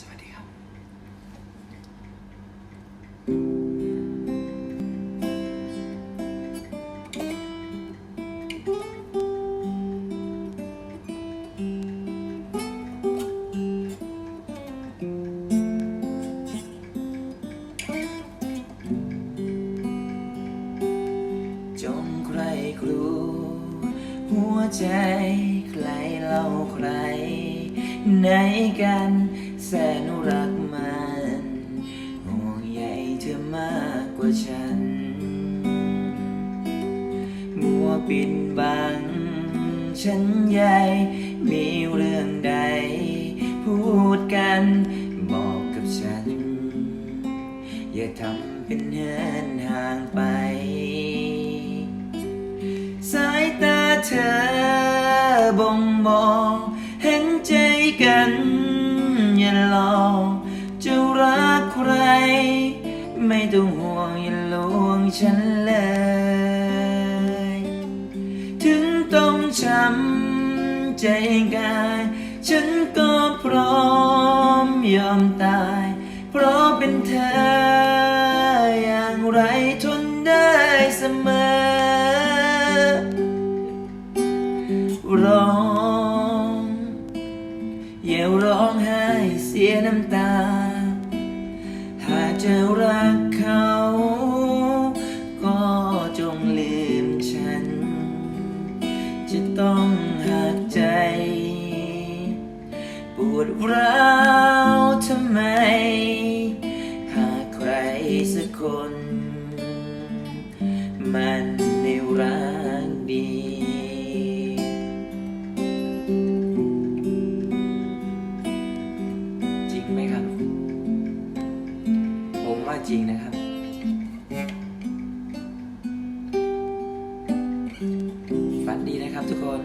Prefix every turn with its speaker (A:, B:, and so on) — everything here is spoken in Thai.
A: สวัสดีครับจงใครครู หัวใจใครเล่าใครในกัน ฉัน มัวปิดบัง ฉันใหญ่ มีเรื่องใด พูดกันบอกกับฉัน อย่าทำเป็นเหินห่างไป สายตาเธอบ่งบอกเห็นใจกันอย่าหลอกจะรักใคร ไม่ต้องห่วง่วงฉันเลย ถึงต้องช้ำใจกาย ฉันก็พร้อมยอมตาย เพราะเป็นเธออย่างไรทนได้เสมอ ร้องอย่าร้องไห้เสียน้ำตา ต้องหักใจ ปวดร้าวทำไม หากใครสักคน มันไม่รักดีจริงไหมครับ ผมว่าจริงนะครับ ฝันดีนะครับทุกคน